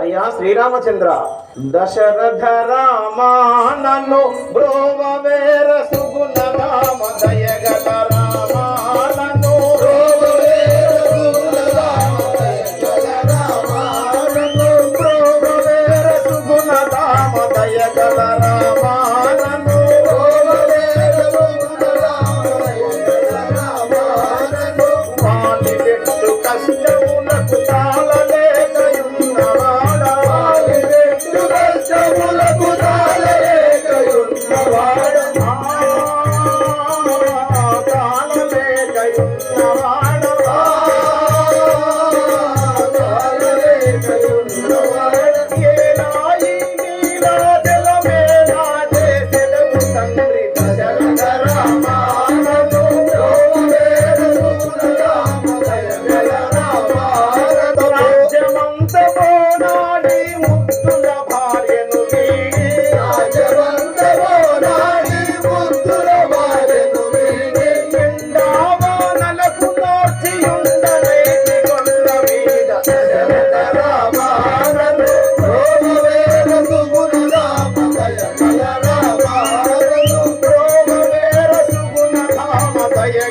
అయ్యా శ్రీరామచంద్ర దశరథ రామ బ్రో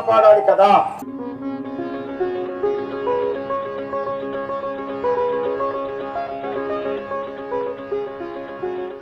కాపాడాలి కదా?